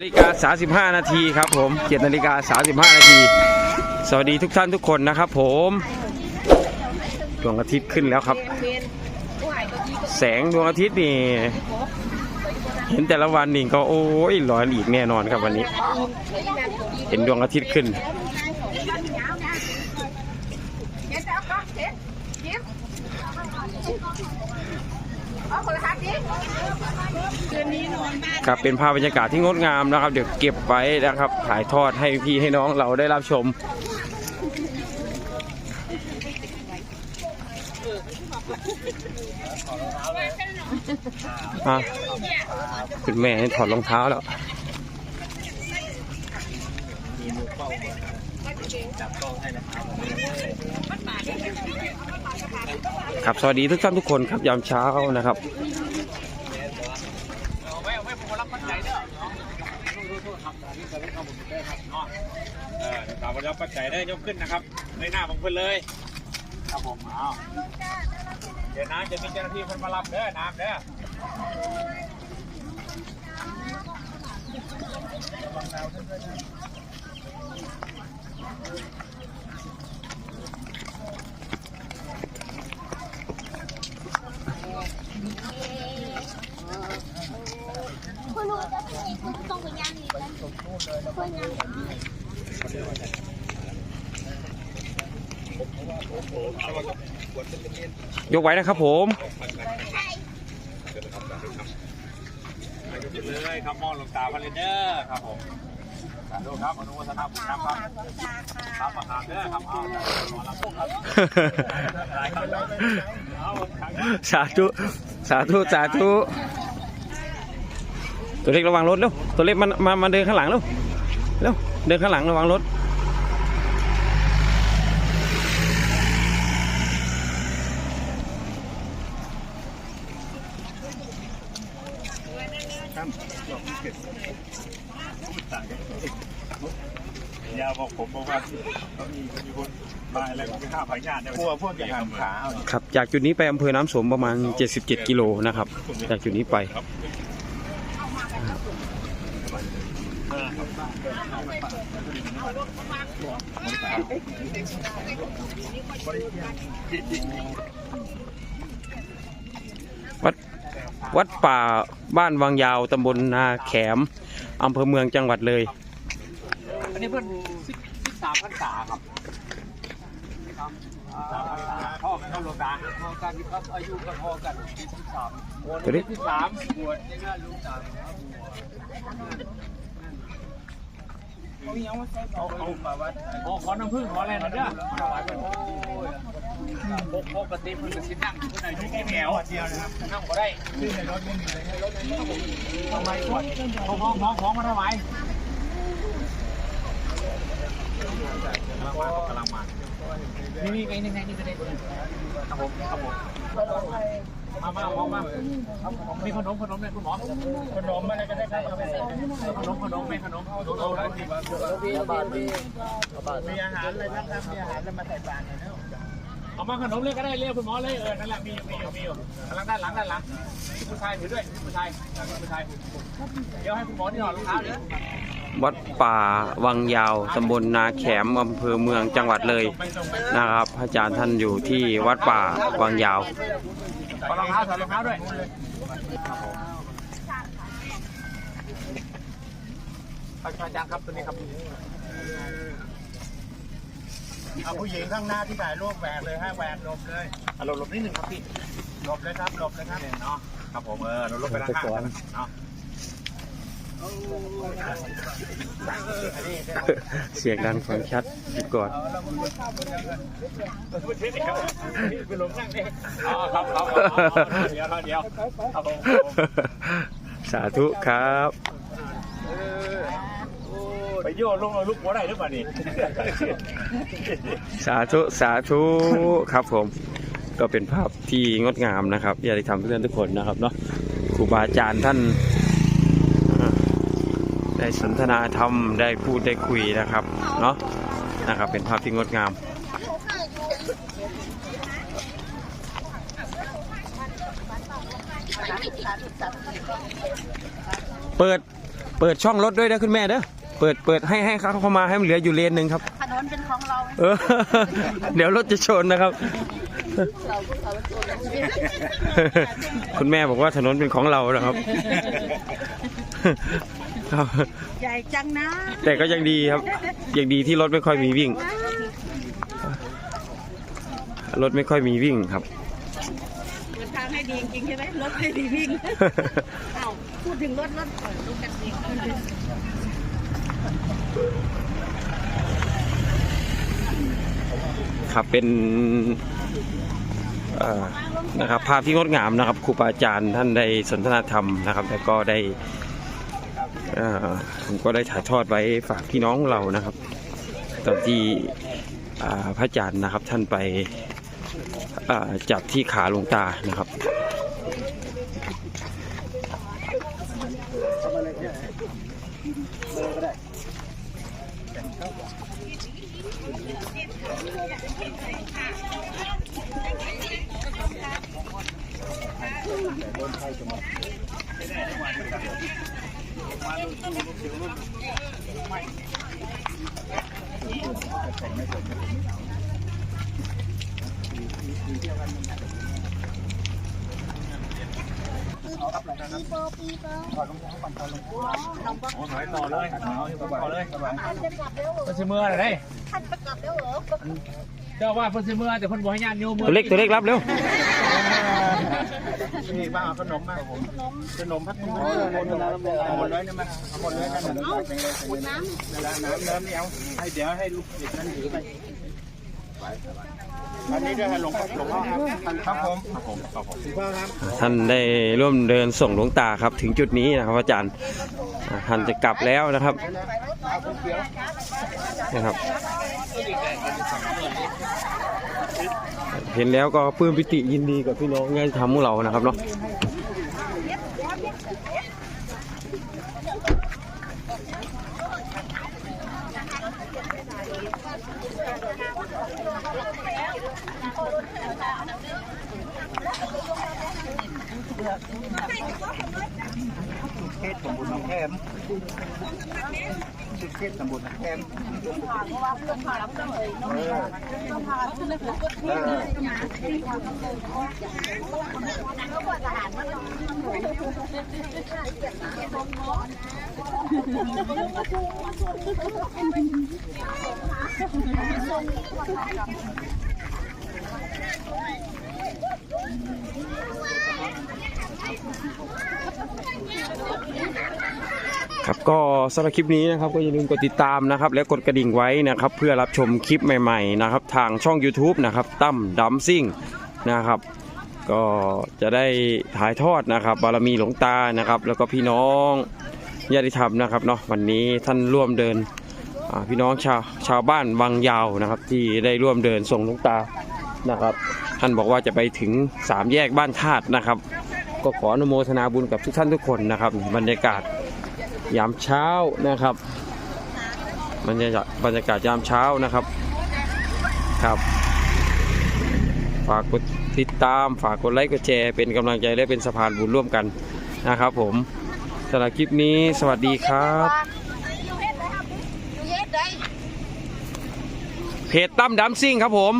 นาฬิกา 35 นาทีครับผม7นาฬิกา 35 นาที สวัสดีทุกท่านทุกคนนะครับผมดวงอาทิตย์ขึ้นแล้วครับ แสงดวงอาทิตย์นี่ เห็นแต่ละวันนี่ก็โอ้ยร้อนอีกแน่นอนครับวันนี้ เห็นดวงอาทิตย์ขึ้น ครับเป็นภาพบรรยากาศที่งดงามนะครับ เดี๋ยวเก็บไว้นะครับ ถ่ายทอดให้พี่ให้น้องเราได้รับชมอะคุณแม่ถอดรองเท้าแล้วครับ ครับสวัสดีทุกท่านทุกคนครับยามเช้านะครับเออตามรับปัจจัยได้ยกขึ้นนะครับในหน้าของเพื่อนเลยครับผมเอาเดี๋ยวน้ำจะมีเจ้าหน้าที่เพิ่นมารับเด้อน้ำเด้อ คุณรู้จะเป็นยังคุณต้องไปย่างนี่กันคุณย่าง ยกไว้นะครับผมเลยครับมองหลวงตาพันเลนเดอร์ครับผมสาธุครับอนุโมทนาบุญนะครับครับมาหาเด้อครับเอาขอรับพวกครับหลายคนเลยครับสาธุสาธุสาธุตัวเล็กระวังรถเร็วตัวเล็กมันมามาเดินข้างหลังเร็วเร็วเดินข้างหลังระวังรถ ยาบอกผมบอกว่าเขามีมีคนมาอะไรมาฆ่าพญาติเนี่ยพวกพวกอย่างขาครับ จากจุดนี้ไปอำเภอน้ำสมประมาณ 77 กิโลนะครับ จากจุดนี้ไปวัดวัดป่าบ้านวังยาวตำบลนาแขม อำเภอเมืองจังหวัดเลย อันนี้เพิ่นสิบสิบสามพรรษาครับพ่อกันเข้าโรงพยาบาลพ่อกันครับอายุก็พ่อกันสิบสามตัวนี้ สิบสามบวชยังไงลูกสาวเอาเอามาวัดขอขอน้ำผึ้งขออะไรนะเด้อถวายเป็นโอ้ย ปกปกติเพิ่นก็สินั่งอยู่ข้างในอยู่แค่แถวเดียวนะครับนั่งบ่ได้ขึ้นในรถมันอยู่ในรถนี้ทำไมก่อนของของของของมาถวายกำลังมาครับกำลังมานี่นี่ไงนี่ไงนี่ก็ได้ครับผมครับผมมามาเอามามีขนมขนมไหมคุณหมอขนมอะไรก็ได้ครับขนมขนมไหมขนมเอาเอาเอาดีมีบาทมีมีอาหารอะไรบ้างครับมีอาหารแล้วมาใส่บาตรหน่อย เอามาขนมเลยก็ได้เรียกคุณหมอเลยเออนั่นแหละมีอยู่มีอยู่มีอยู่กำลังด้านหลังด้านหลังผู้ชายถือด้วยผู้ชายผู้ชายเดี๋ยวให้คุณหมอที่ถอดรองเท้าเดี๋ยวัดป่าวังยาวตำบลนาแขมอำเภอเมืองจังหวัดเลยนะครับพระอาจารย์ท่านอยู่ที่วัดป่าวังยาวรองเท้าถอดรองเท้าด้วยอาจารย์ครับตัวนี้ครับ เอาผู้หญิงข้างหน้าที่ถ่ายรูปแหวกเลยให้แหวกหลบเลยอารมณ์ลบนิดนึงครับพี่หลบเลยครับหลบเลยครับเนาะครับผมเออเราลบไปด้านข้างกันเนาะเสียงดังฟังชัดหยุดก่อนไปลงนั่งดิอ๋อครับครับเดี๋ยวเดี๋ยวครับผมสาธุครับ ไปโยนลงลูกหัวได้หรือเปล่านี่ สาธุสาธุครับผม ก็เป็นภาพที่งดงามนะครับอยากให้ทำเพื่อนทุกคนนะครับเนาะครูบาอาจารย์ท่านอ่าได้สนทนาธรรมได้พูดได้คุยนะครับเนาะนะครับ เป็นภาพที่งดงาม เปิดเปิดช่องรถด้วยนะคุณแม่เด้อ เปิดเปิดให้ให้เขาเข้ามาให้มันเหลืออยู่เลนหนึ่งครับ ถนนเป็นของเราเออ เดี๋ยวรถจะชนนะครับ คุณแม่บอกว่าถนนเป็นของเรานะครับครับใหญ่จังนะ แต่ก็ยังดีครับ ยังดีที่รถไม่ค่อยมีวิ่ง รถไม่ค่อยมีวิ่งครับเปิดทางให้ดีจริงๆใช่ไหมรถให้ดีวิ่ง เอ้าพูดถึงรถรถเออดูกันเอง ครับเป็นนะครับภาพที่งดงามนะครับครูบาอาจารย์ท่านได้สนทนาธรรมนะครับ แล้วก็ได้ผมก็ได้ถ่ายทอดไว้ฝากพี่น้องเรานะครับ ตอนที่พระอาจารย์นะครับท่านไปจับที่ขาลงตานะครับ ต่อเลยต่อเลยเพิ่นสิเมื่ออะไรท่านประกาศแล้วเหรอเจ้าว่าเพิ่นสิเมื่อแต่เพิ่นบ่ให้ญาติโยมเมื่ตัวเล็กตัวเล็กรับเร็ว นี่บ้าเอาขนมมาผมขนมพัดตุ้งเอาหมดเลยนะมาเอาหมดเลยนะน้ำน้ำน้ำน้ำนี่เอาให้เดี๋ยวให้ลูกเด็กนั่นถือไปอันนี้ด้วยหลวงพ่อหลวงพ่อครับครับผมครับผมครับผมหลวงพ่อครับท่านได้ร่วมเดินส่งหลวงตาครับ ถึงจุดนี้นะครับอาจารย์ท่านจะกลับแล้วนะครับนะครับ เห็นแล้วก็ปลื้มปิติยินดีกับพี่น้องงานทำของเรานะครับเนาะเทศสมบูรณ์น้องแคม เทศสมบูรณ์น้องแคมเก็สำหรับคลิปนี้นะครับก็อย่าลืมกดติดตามนะครับ และกดกระดิ่งไว้นะครับ เพื่อรับชมคลิปใหม่ๆนะครับ ทางช่อง YouTube นะครับตั้มดัมซิ่งนะครับ ก็จะได้ถ่ายทอดนะครับ บารมีหลวงตานะครับ แล้วก็พี่น้องญาติธรรมนะครับเนาะวันนี้ท่านร่วมเดินพี่น้องชาวชาวบ้านวังยาวนะครับ ที่ได้ร่วมเดินส่งหลวงตานะครับ ท่านบอกว่าจะไปถึงสามแยกบ้านธาตุนะครับ ก็ขออนุโมทนาบุญกับทุกท่านทุกคนนะครับบรรยากาศ ยามเช้านะครับบรรยากาศบรรยากาศยามเช้านะครับครับฝากกดติดตามฝากกดไลค์กดแชร์เป็นกำลังใจและเป็นสะพานบุญร่วมกันนะครับ ผมสำหรับคลิปนี้สวัสดีครับเฮ็ดได้ครับอยู่เฮ็ดได้เพจตั้มดัมซิ่งครับผม